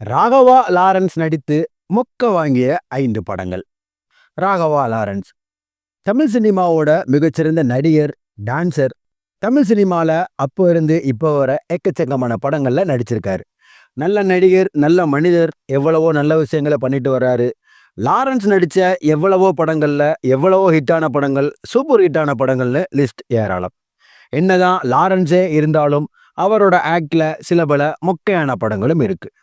Raghava Lawrence நடித்து மொக்க வாங்கிய ஐந்து படங்கள். ராகவா லாரன்ஸ். தமிழ் சினிமாவோட மிகச்சிறந்த நடிகர் டான்சர். தமிழ் சினிமாவில் அப்போ இருந்து இப்போ வர எக்கச்சக்கமான படங்களில் நடிச்சிருக்காரு. நல்ல நடிகர் நல்ல மனிதர் எவ்வளவோ நல்ல விஷயங்களை பண்ணிட்டு வர்றாரு. லாரன்ஸ் நடித்த எவ்வளவோ படங்களில் எவ்வளவோ ஹிட்டான படங்கள் சூப்பர் ஹிட்டான படங்கள்னு லிஸ்ட் ஏராளம். என்னதான் லாரன்ஸே இருந்தாலும் அவரோட ஆக்டில் சில பல மொக்கையான படங்களும் இருக்குது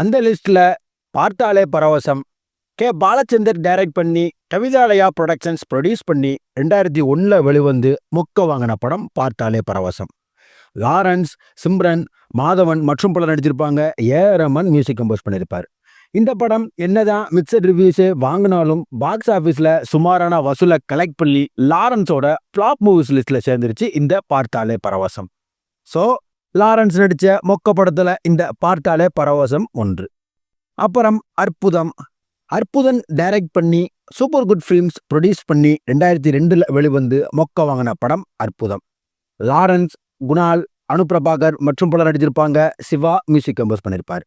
அந்த லிஸ்ட்ல பார்த்தாலே பரவசம். கே. பாலச்சந்தர் டைரக்ட் பண்ணி கவிதாலயா ப்ரொடக்ஷன்ஸ் ப்ரொடியூஸ் பண்ணி ரெண்டாயிரத்தி ஒன்றில் வெளிவந்து மொக்க வாங்கின படம் பார்த்தாலே பரவசம். லாரன்ஸ் சிம்ரன் மாதவன் மற்றும் பலர் நடிச்சிருப்பாங்க. ஏ ரமன் மியூசிக் கம்போஸ் பண்ணியிருப்பார் இந்த படம் என்னதான் மிக்சட் ரிவ்யூஸு வாங்கினாலும் பாக்ஸ் ஆஃபீஸில் சுமாரான வசூலை கலெக்ட் பண்ணி லாரன்ஸோட ஃப்ளாப் மூவிஸ் லிஸ்ட்டில் சேர்ந்துருச்சு. இந்த பார்த்தாலே பரவசம். ஸோ லாரன்ஸ் நடித்த மொக்க படத்தில் இந்த பார்த்தாலே பரவசம் ஒன்று. அப்புறம் அற்புதம். அற்புதன் டைரக்ட் பண்ணி சூப்பர் குட் ஃபிலிம்ஸ் ப்ரொடியூஸ் பண்ணி ரெண்டாயிரத்தி ரெண்டில் வெளிவந்து மொக்க வாங்கின படம் அற்புதம். லாரன்ஸ் குணால் அனுப்பிரபாகர் மற்றும் பலர் நடிச்சிருப்பாங்க. சிவா மியூசிக் கம்போஸ் பண்ணியிருப்பார்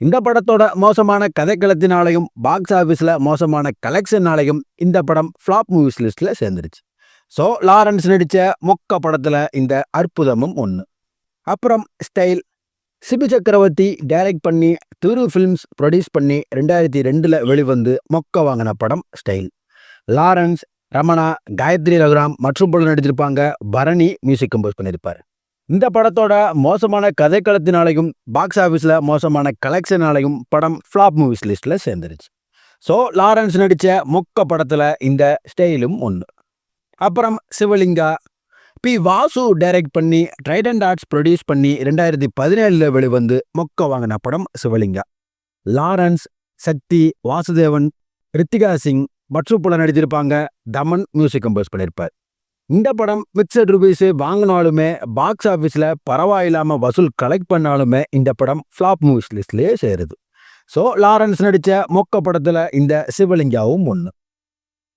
இந்த படத்தோட மோசமான கதைக்களத்தினாலையும் பாக்ஸ் ஆஃபீஸில் மோசமான கலெக்ஷனாலையும் இந்த படம் ஃப்ளாப் மூவிஸ் லிஸ்ட்டில் சேர்ந்துருச்சு. ஸோ லாரன்ஸ் நடித்த மொக்க படத்தில் இந்த அற்புதமும் ஒன்று அப்புறம் ஸ்டைல். சிபி சக்கரவர்த்தி டைரக்ட் பண்ணி திரு ஃபிலிம்ஸ் ப்ரொடியூஸ் பண்ணி ரெண்டாயிரத்தி ரெண்டில் வெளிவந்து மொக்க வாங்கின படம் ஸ்டைல். லாரன்ஸ் ரமணா காயத்ரி ரகுராம் மற்றும் பலர் நடிச்சிருப்பாங்க பரணி மியூசிக் கம்போஸ் பண்ணியிருப்பார். இந்த படத்தோட மோசமான கதைக்களத்தினாலையும் பாக்ஸ் ஆஃபீஸில் மோசமான கலெக்ஷனாலையும் படம் ஃப்ளாப் மூவிஸ் லிஸ்ட்டில் சேர்ந்துருச்சு. ஸோ லாரன்ஸ் நடித்த மொக்க படத்தில் இந்த ஸ்டைலும் ஒன்று அப்புறம் சிவலிங்கா பி வாசு டைரக்ட் பண்ணி ட்ரைடன் ஆர்ட்ஸ் ப்ரொடியூஸ் பண்ணி ரெண்டாயிரத்தி பதினேழில் வெளிவந்து மொக்க வாங்கின படம் சிவலிங்கா லாரன்ஸ் சக்தி வாசுதேவன் ரித்திகா சிங் மற்றும் நடித்திருப்பாங்க. தமன் மியூசிக் கம்போஸ் பண்ணியிருப்பார் இந்த படம் மிக்சட் ருபீஸு வாங்கினாலுமே பாக்ஸ் ஆஃபீஸில் பரவாயில்லாமல் வசூல் கலெக்ட் பண்ணாலுமே இந்த படம் ஃப்ளாப் மூவிஸ் லிஸ்ட்லேயே சேருது. ஸோ லாரன்ஸ் நடித்த மொக்க படத்தில் இந்த சிவலிங்காவும் ஒன்று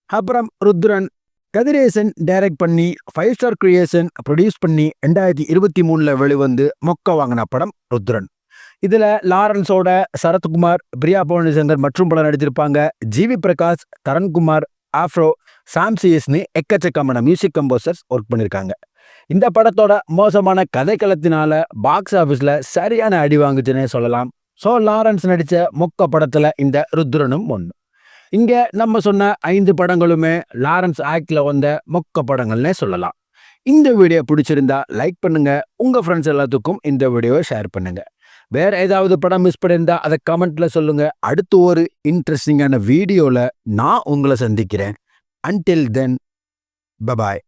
அப்புறம் ருத்ரன் கதிரேசன் டைரக்ட் பண்ணி ஃபைவ் ஸ்டார் கிரியேஷன் ப்ரொடியூஸ் பண்ணி ரெண்டாயிரத்தி இருபத்தி மூணில் வெளிவந்து மொக்க வாங்கின படம் ருத்ரன். இதில் லாரன்ஸோட சரத்குமார் பிரியா பவனிசங்கர் மற்றும் பலர் நடிச்சிருப்பாங்க ஜிவி பிரகாஷ் தரண்குமார் ஆஃப்ரோ சாம்சியஸ்னு எக்கச்சக்கமான மியூசிக் கம்போசர்ஸ் ஒர்க் பண்ணியிருக்காங்க இந்த படத்தோட மோசமான கதைக்களத்தினால பாக்ஸ் ஆஃபீஸில் சரியான அடி வாங்குச்சுன்னே சொல்லலாம். ஸோ லாரன்ஸ் நடித்த மொக்க படத்தில் இந்த ருத்ரனும் ஒன்று இங்கே நம்ம சொன்ன ஐந்து படங்களுமே லாரன்ஸ் ஆக்டில் வந்த மொக்க படங்கள்னே சொல்லலாம். இந்த வீடியோ பிடிச்சிருந்தா லைக் பண்ணுங்க உங்க ஃப்ரெண்ட்ஸ் எல்லாத்துக்கும் இந்த வீடியோவை ஷேர் பண்ணுங்க. வேற ஏதாவது படம் மிஸ் பண்ணியிருந்தா அதை கமெண்ட்ல சொல்லுங்க. அடுத்து ஒரு இன்ட்ரெஸ்டிங்கான வீடியோவில் நான் உங்களை சந்திக்கிறேன். Until then bye bye